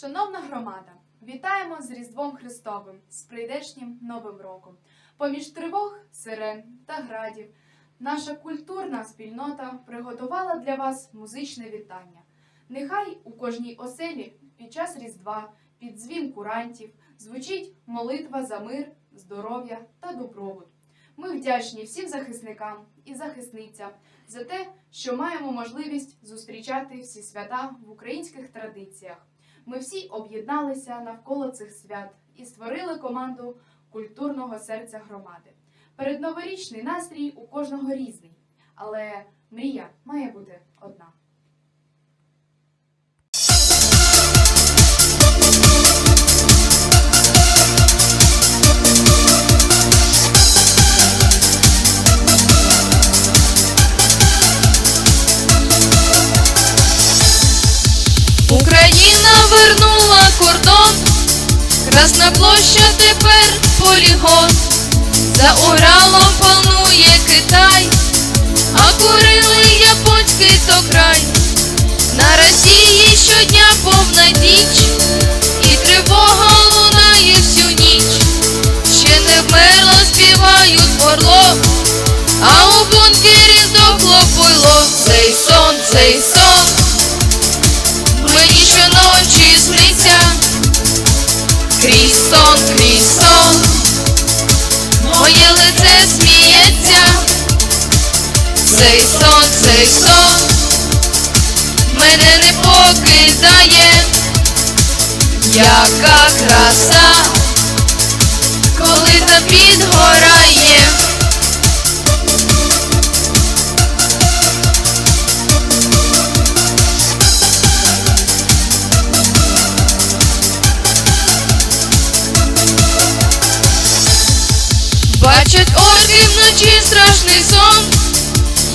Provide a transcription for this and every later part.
Шановна громада, вітаємо з Різдвом Христовим, з прийдешнім Новим роком. Поміж тривог, сирен та градів, наша культурна спільнота приготувала для вас музичне вітання. Нехай у кожній оселі під час Різдва, під дзвін курантів, звучить молитва за мир, здоров'я та добробут. Ми вдячні всім захисникам і захисницям за те, що маємо можливість зустрічати всі свята в українських традиціях. Ми всі об'єдналися навколо цих свят і створили команду культурного серця громади. Передноворічний настрій у кожного різний, але мрія має бути одна. Красна площа тепер полігон, за Уралом панує Китай, а курили японський то край. На Росії щодня повна діч, і тривога лунає всю ніч. Ще не вмерло, співають горло, а у бункері здохло пило. Цей сон, цей сон. Цей сон, цей сон, мене не покидає, яка краса, коли та підгорає. Бачать очі вночі страшний сон,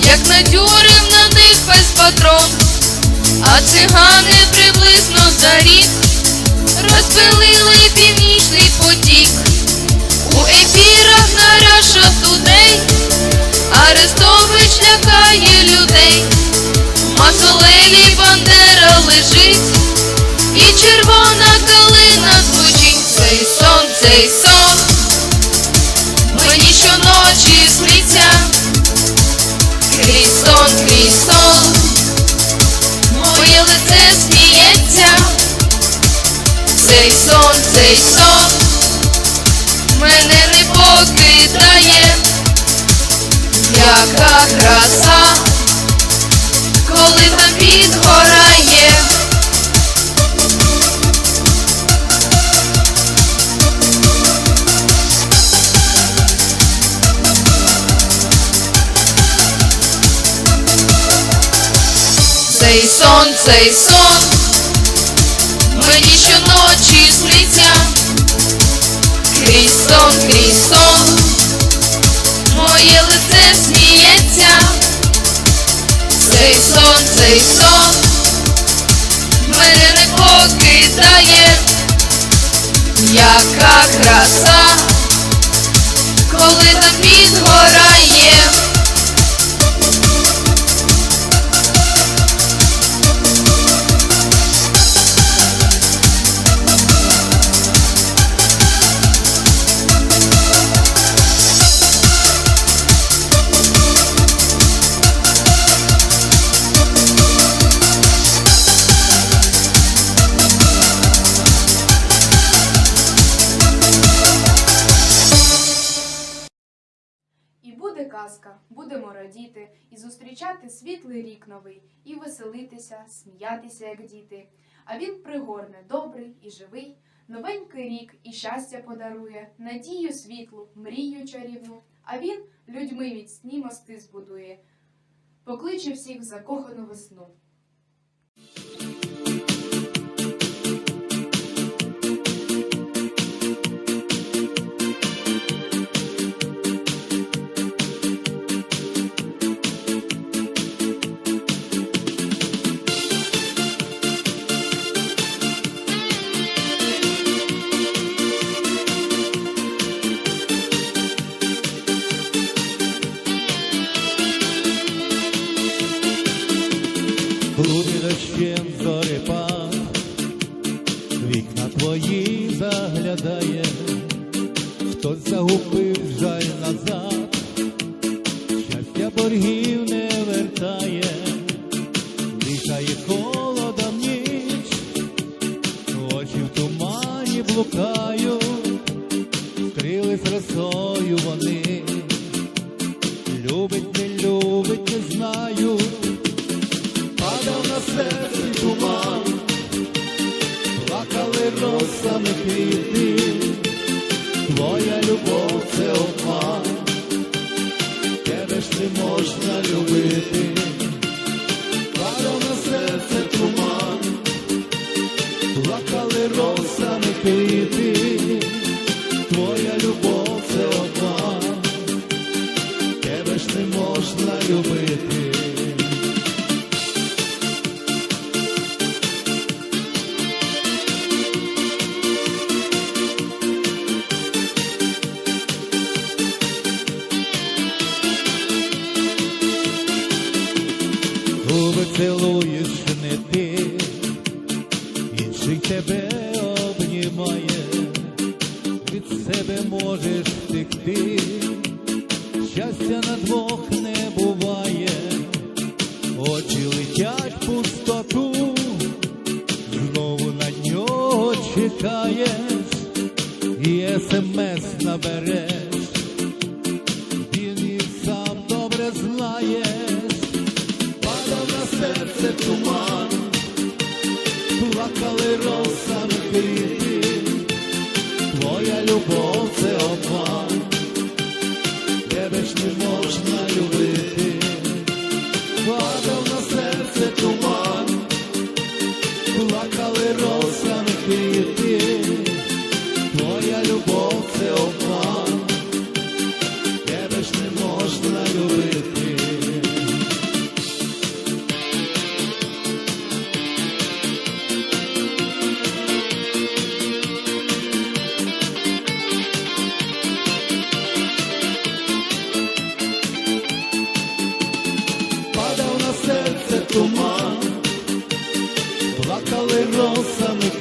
як надюрив на них весь патрон, а цигани приблизно за рік розпилили північний потік. У ефірах на Russia Арестович лякає людей, Мавзолеї Бандера лежить, і червона калина звучить. Цей сон, цей сон. Мені щоночі сон, моє лице сміється, цей сон, цей сон, цей сон, мені щоночі сниться, крізь сон, крізь сон, моє лице сміється, цей сон, цей сон, мене не покидає, яка краса, коли там підгорає. Світлий рік новий, і веселитися, сміятися, як діти. А він пригорне, добрий і живий, новенький рік і щастя подарує, надію світлу, мрію чарівну. А він людьми міцні мости збудує, покличе всіх в закохану весну. Боргів не вертає, дихає холодом ніч, очі в тумані блукають, можна на серце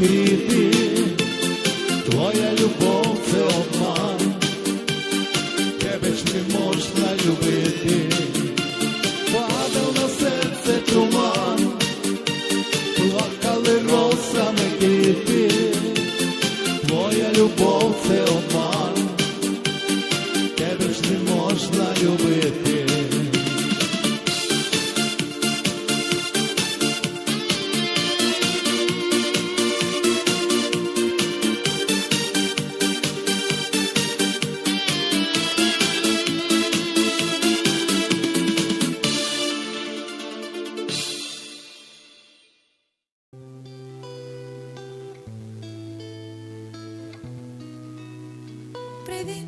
escrito Привіт,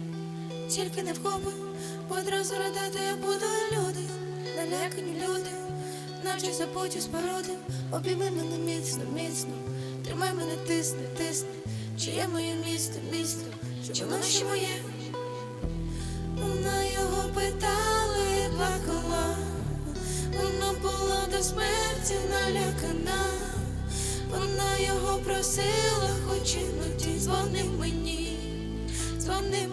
тільки не вхопи, бо одразу радати я буду люди, налякані люди, наче забуті споруди, обійми мене міцно, міцно, тримай мене, тисни, тисни, чи є моє місто, місто, чи воно ще моє? Вона його питала і плакала, вона була до смерті налякана, вона його просила, хоч іноді дзвони мені, дзвони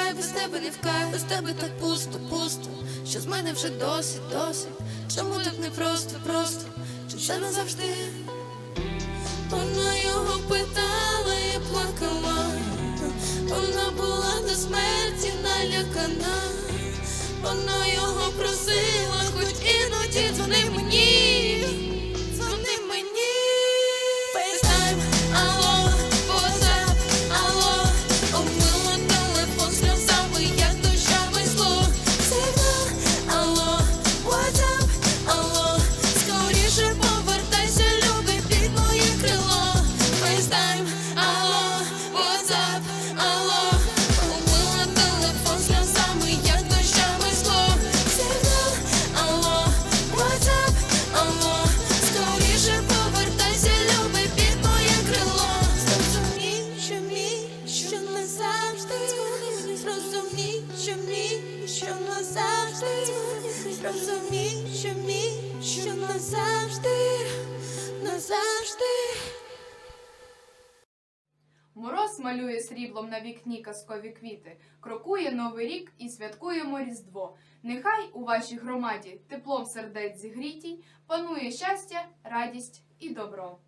відпускай, без тебе не вкай, без тебе так пусто, пусто, що з мене вже досить, досить. Чому так не просто, просто, чи все назавжди? Вона його питала і плакала, вона була до смерті налякана, вона його просила, хоч іноді дзвони мені, вікні казкові квіти, крокує новий рік і святкуємо Різдво. Нехай у вашій громаді теплом сердець зігрітій, панує щастя, радість і добро.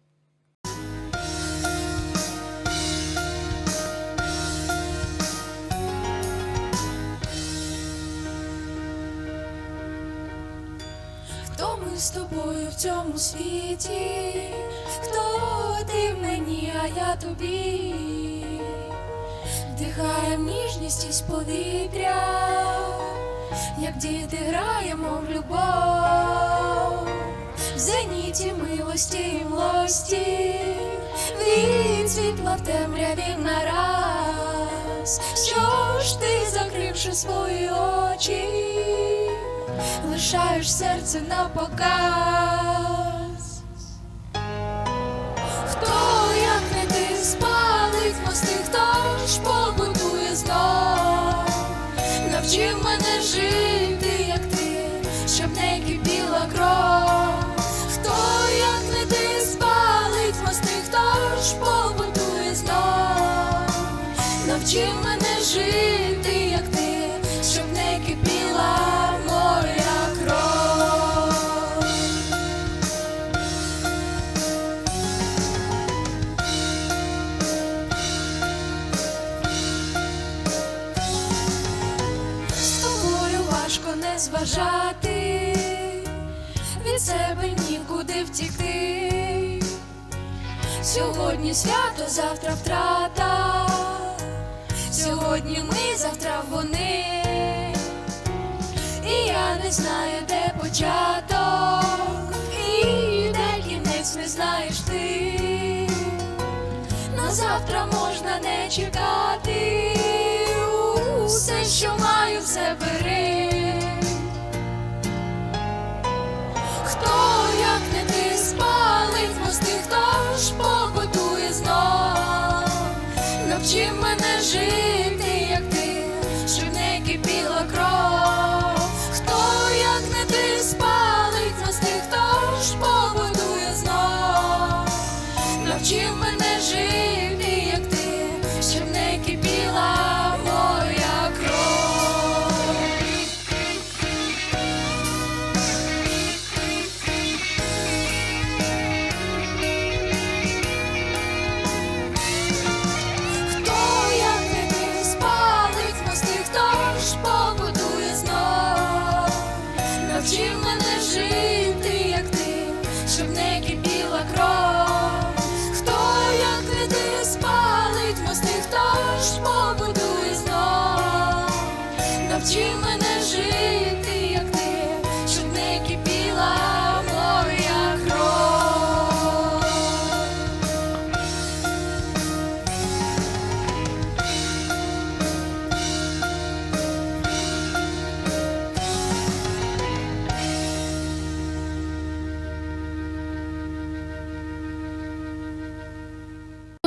Хто ми з тобою в цьому світі? Хто ти мені, а я тобі? Вдихаєм ніжність із повітря, як діти граємо в любов, в зеніті милості і млості, від світла в темряві нараз. Що ж ти, закривши свої очі? лишаєш серце на показ. щоб не кипіла кров. Сьогодні свято, завтра втрата. Сьогодні ми, завтра вони. І я не знаю, де початок, і де кінець не знаєш ти. На завтра можна не чекати. Усе, що маю, все бери.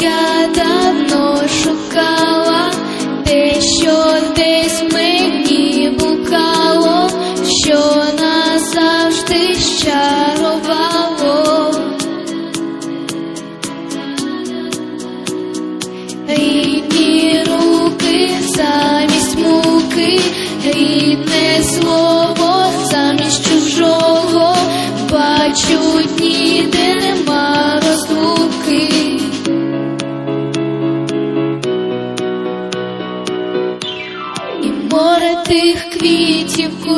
я давно шукала, те, що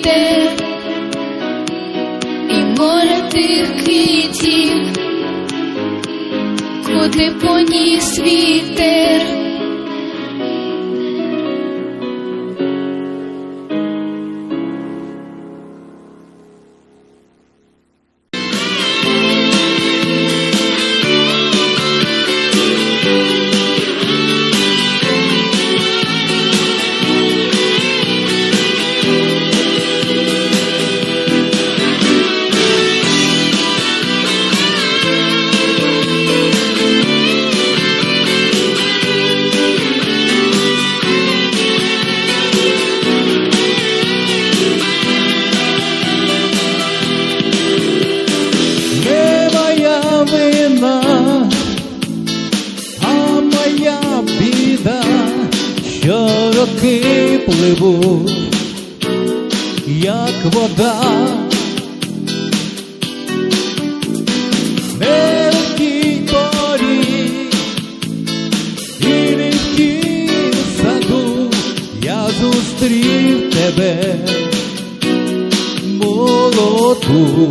вітер, і море тих квітів куди поніс вітер. Що роки пливуть, як вода. Не в тій в саду я зустрів тебе молоду.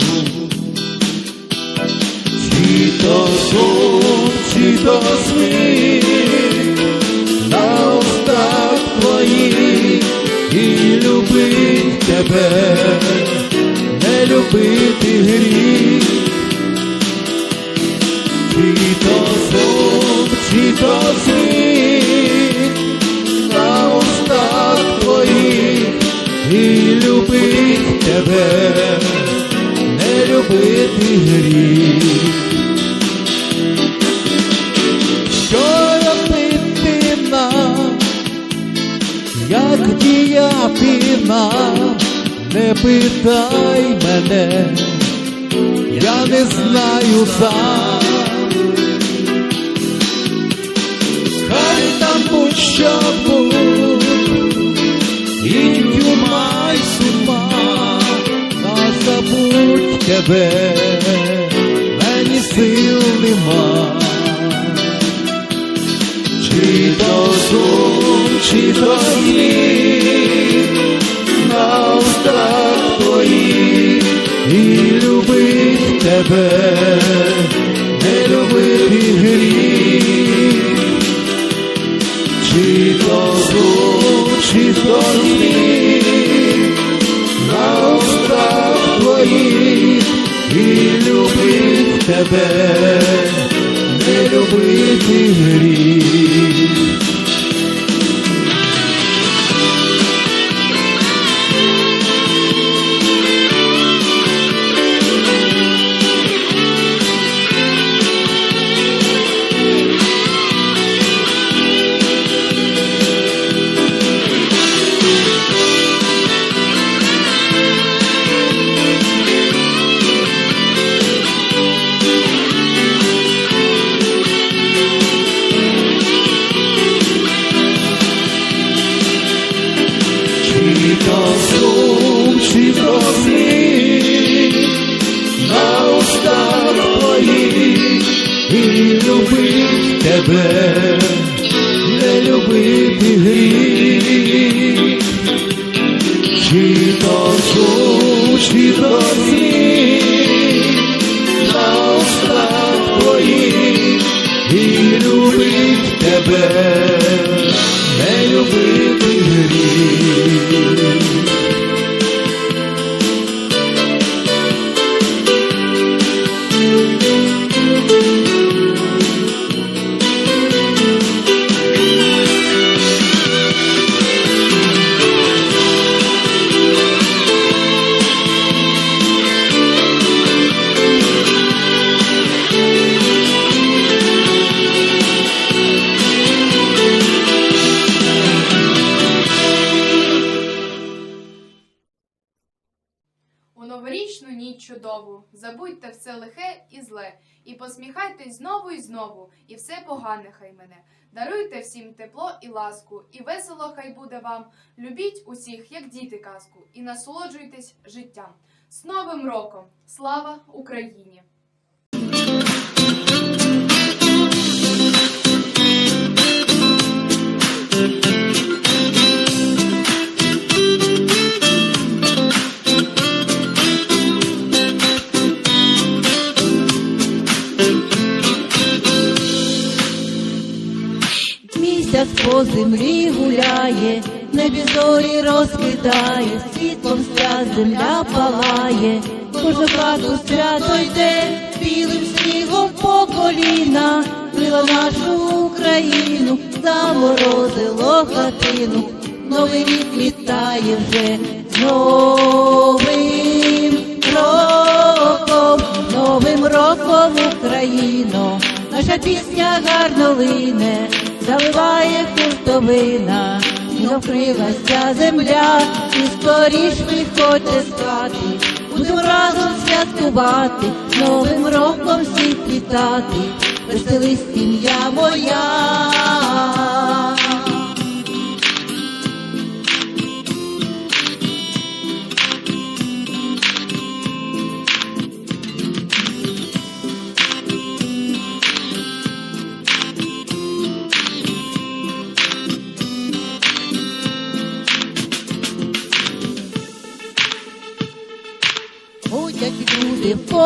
Чи то сум, чи то сміх, любить тебе, не любити гріх. Чи то сум, чи то сміх, на устах твоїх і любить тебе, не любити гріх. Питай мене, я не знаю сам. Хай там будь-що будь, і тюрма, й сума, та забудь тебе, мені сил нема. Чи то сум, чи то сміх, тебе, не любити гріх. Чи то сум, чи то сміх, на устах твоїх і любить тебе, не любити гріх. Зле, і посміхайтесь знову і знову, і все погане хай мене. Даруйте всім тепло і ласку, і весело хай буде вам. Любіть усіх, як діти казку, і насолоджуйтесь життям. З Новим роком! Слава Україні! Землі гуляє, небі зорі розкидає, світлом вся земля палає, кожну хату свято йде, білим снігом по коліна, крила нашу Україну, заморозило хатину, новий рік вітає вже новим роком, новим роком Україно, наша пісня гарно лине, заливає хуртовина, і вкрилася земля, і скоріш виходьте з хати, будемо разом святкувати, новим роком всіх вітати, веселись сім'я моя.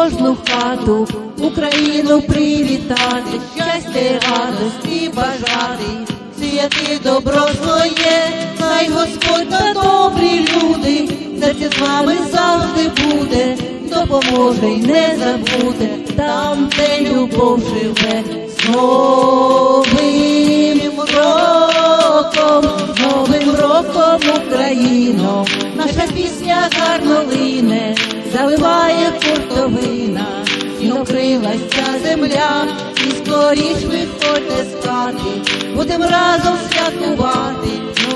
Кожну хату, Україну привітати, щастя радості бажати, сіяти добро своє, хай Господь та добрі люди, серце з вами завжди буде, допоможе й не забуде, там, де любов живе, новим роком, новим роком Україно, наша пісня гарно лине, заливає фортовина, і окрилася земля, і скоріш виходьте з хати, будем разом святкувати,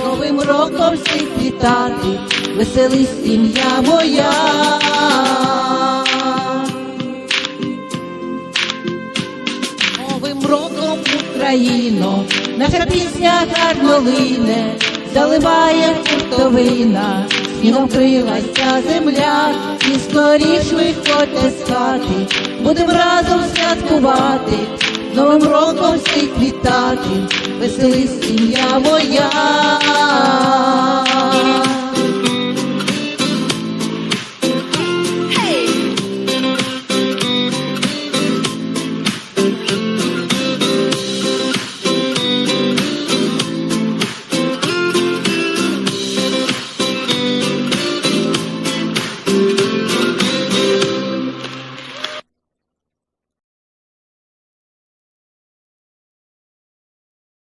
новим роком всіх вітати, веселись сім'я моя. Україно, наша пісня гарно лине, заливає фуртовина, снігом крилася земля, і скоріш виходьте з хати, будем разом святкувати, новим роком всіх вітати, веселись сім'я моя.